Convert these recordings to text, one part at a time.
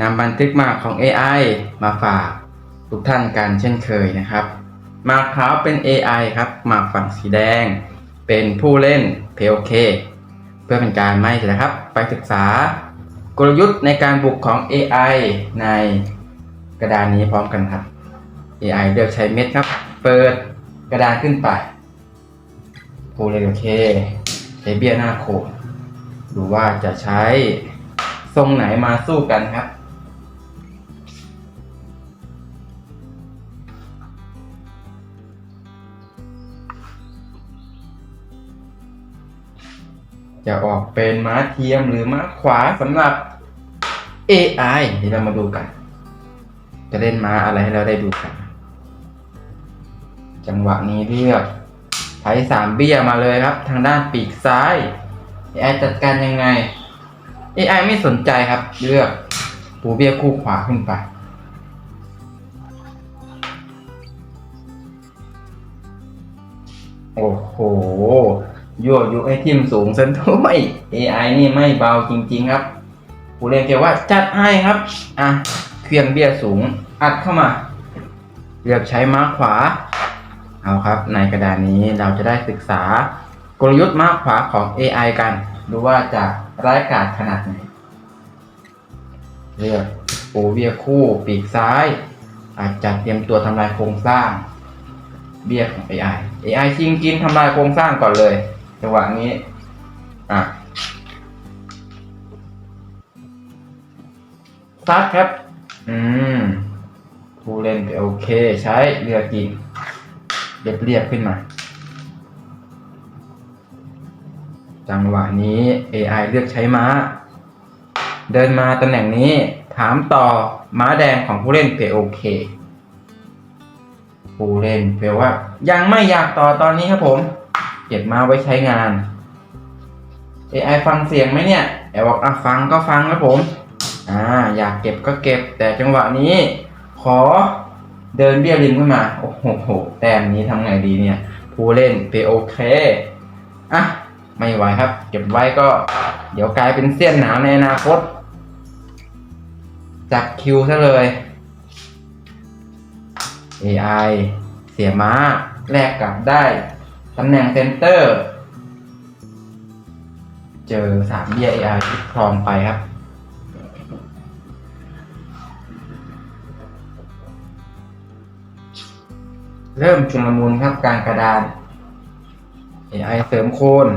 นำบันทึกมาของ AI มาฝากทุกท่านกันเช่นเคยนะครับ มาขาวเป็น AI ครับมาฝั่งสีแดง เป็นผู้เล่น POK เพื่อเป็นการไม่นะครับ ไปศึกษากลยุทธ์ในการบุกของ AI ในกระดานนี้พร้อมกันครับ AI เลือกใช้เม็ดครับ เปิดกระดานขึ้นไปผู้เล่นโอเคใช้เบี้ยหน้าโคดดูว่าจะใช้ทรงไหนมาสู้กันครับ จะออกเป็นม้าเทียมหรือม้าขวาสำหรับ AI เดี๋ยวเรามาดูกัน จะเล่นม้าอะไรให้เราได้ดูกัน จังหวะนี้เลือกใช้สามเบี้ยมาเลยครับ ทางด้านปีกซ้าย AI จัดการยังไง AI ไม่สนใจครับ เลือกปูเบี้ยคู่ขวาขึ้นไปโอ้โห ยั่วยุให้ทิมสูงซะด้วย AI นี่ไม่เบาจริงๆครับ ผู้เล่นเกว่าจัดให้ครับ อะ เครื่องเบี้ยสูง อัดเข้ามา เลือกใช้ม้าขวา เอาครับ ในกระดานนี้เราจะได้ศึกษากลยุทธ์ม้าขวาของ AI กันดูว่าจะร้ายกาจขนาดไหน เลือกปูเบียคู่ปีกซ้าย อาจจะเตรียมตัวทำลายโครงสร้าง เบี้ยของ AI AI ชิงกินทำลายโครงสร้างก่อนเลย จังหวะนี้ อะซัดครับ อืมผู้เล่นไปโอเค ใช้เรือกินเรียบเรียบขึ้นมา จังหวะนี้ AI เลือกใช้ม้า เดินมาตำแหน่งนี้ ถามต่อม้าแดงของผู้เล่นเพโอเค ผู้เล่นเพลว่ายังไม่อยากต่อตอนนี้ครับผม เก็บมาไว้ใช้งาน AI ฟังเสียงไหมเนี่ยแอบบอกอะฟังก็ฟังครับผม อ่า อยากเก็บก็เก็บ แต่จังหวะนี้ ขอเดินเบี้ยริมขึ้นมา โอ้โห แต้มนี้ทำไงดีเนี่ย ผู้เล่นไปโอเค อะ ไม่ไหวครับ เก็บไว้ก็ เดี๋ยวกลายเป็นเสี้ยนหนาในอนาคต จับคิวซะเลย AI เสียม้าแลกกลับได้ ตำแหน่งเซนเตอร์ เจอสามเบี้ย AI ที่ครองไปครับ เริ่มชุลมุนครับกลางกระดาน AI เสริมโคน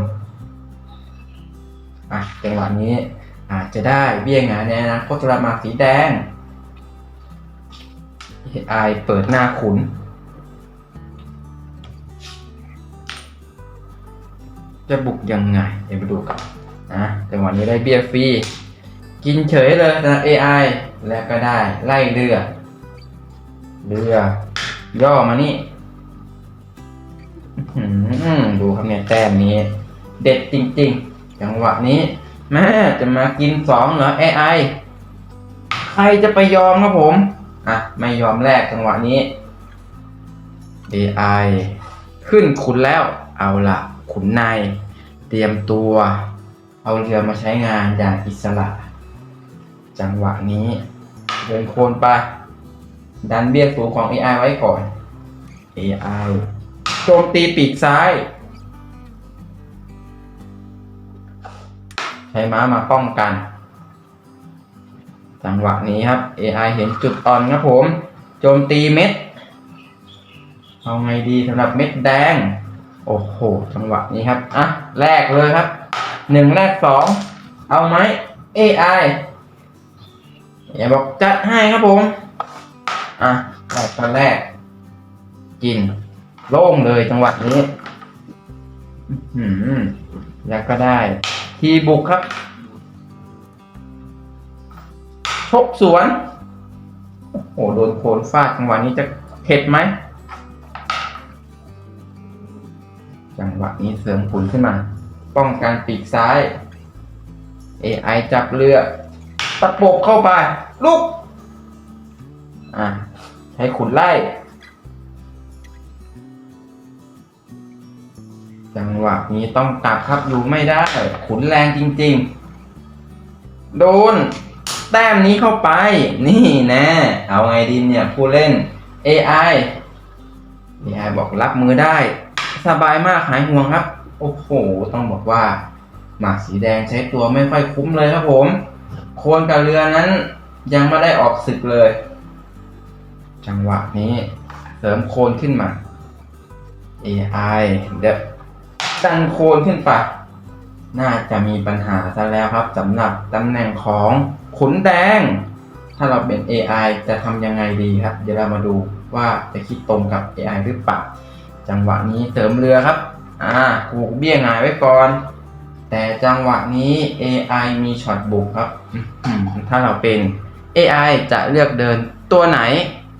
อะจังหวะนี้อาจจะได้เบี้ยงายในอนาคตรับหมาสีแดง AI เปิดหน้าขุน จะบุกยังไง เดี๋ยวไปดูกันนะจังหวะนี้ได้เบี้ยฟรีกินเฉยเลยนะ AI และก็ได้ไล่เรือ เรือย่อมานี่อื้อหือดูครับเนี่ยแต้มนี้ เด็ดจริง ๆ จังหวะนี้ แม่จะมากินสองเหรอ AI ใครจะไปยอมครับผม อะ ไม่ยอมแลกจังหวะนี้ AI ขึ้นขุนแล้วเอาล่ะ ขุนในเตรียมตัว เอาเรือมาใช้งานอย่างอิสระ จังหวะนี้เดินโคนไปดันเบี้ยสูงของ AI ไว้ก่อน AI โจมตีปีกซ้าย ใช้ม้ามาป้องกัน จังหวะนี้ครับ AI เห็นจุดอ่อนครับผม โจมตีเม็ด เอาไงดีสำหรับเม็ดแดง โอ้โห จังหวะนี้ครับ อะ แรกเลยครับ หนึ่งแรกสอง เอาไหม AI อย่าบอกจัดให้ครับผม อะแรกตอนแรก กิน โล่งเลยจังหวะนี้ อื้อหือแล้วก็ได้ ทีบุกครับชกสวน โอ้โหโอ้โดนโคนฟาดจังหวะนี้จะเผ็ดไหม จังหวะนี้เสริมขุนขึ้นมา ป้องกันปีกซ้าย AI จับเรือตะปบเข้าไป ลุก อะ ใช้ขุนไล่ จังหวะนี้ต้องกลับครับอยู่ไม่ได้ ขุนแรงจริง ๆ โดน แต้มนี้เข้าไป นี่แน่เอาไงดีเนี่ย ผู้เล่น AI AI บอกรับมือได้ สบายมากหายห่วงครับ โอ้โห ต้องบอกว่า หมากสีแดงใช้ตัวไม่ค่อยคุ้มเลยครับผม โคนกับเรือนั้นยังไม่ได้ออกศึกเลย จังหวะนี้เสริมโคนขึ้นมา AI เด็บดันโคนขึ้นไป น่าจะมีปัญหาซะแล้วครับสำหรับตำแหน่งของขุนแดง ถ้าเราเป็น AI จะทำยังไงดีครับ เดี๋ยวเรามาดูว่าจะคิดตรงกับ AI หรือเปล่า จังหวะนี้เสริมเรือครับ อ่าผูกเบี้ยหงายไว้ก่อน แต่จังหวะนี้ AI มีช็อตบุกครับ ถ้าเราเป็น AI จะเลือกเดินตัวไหน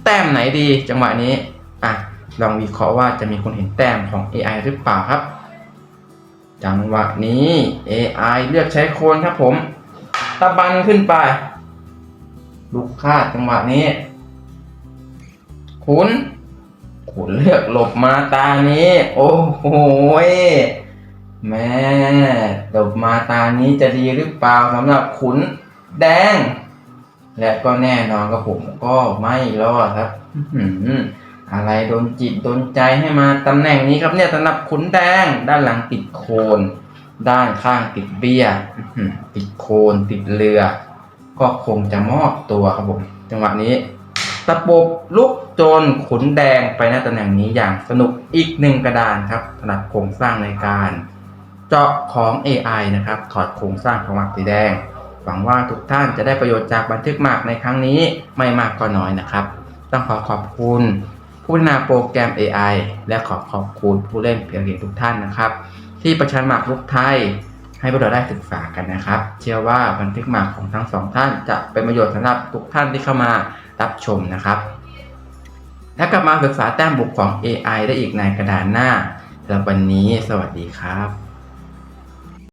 แต้มไหนดี จังหวะนี้ อะ ลองวิเคราะห์ว่าจะมีคนเห็นแต้มของ AI หรือเปล่าครับ จังหวะนี้ AI เลือกใช้โคนครับผม ตะบันขึ้นไป ลูกคาจังหวะนี้ขุน ขุนเลือกหลบมาตานี้ โอ้โหแม่หลบมาตานี้จะดีหรือเปล่าสำหรับขุนแดง และก็แน่นอนกับผมก็ไม่รอดครับอะไรโดนจิตโดนใจให้มาตำแหน่งนี้ครับเนี่ยสำหรับขุนแดงด้านหลังติดโคนด้านข้างติดเบี้ยติดโคนติดเรือ ก็คงจะมอบตัวครับผมจังหวะนี้ ตะปบลุกโจนขุนแดงไปในตำแหน่งนี้อย่างสนุกอีกหนึ่งกระดานครับสำหรับโครงสร้างในการเจาะของ AI นะครับ ถอดโครงสร้างของหมากสีแดง หวังว่าทุกท่านจะได้ประโยชน์จากบันทึกหมากในครั้งนี้ไม่มากก็น้อยนะครับ ต้องขอขอบคุณ ผู้พัฒนาโปรแกรม AI และขอขอบคุณผู้เล่นเพียงเพียงทุกท่านนะครับ ที่ประชันหมากลุกไทยให้พวกเราได้ศึกษากันนะครับ เชื่อว่าบันทึกหมากของทั้งสองท่านจะเป็นประโยชน์สำหรับทุกท่านที่เข้ามา รับชมนะครับ และกลับมาศึกษาแต้มบุกของ AI ได้อีกในกระดานหน้าสำหรับวันนี้สวัสดีครับ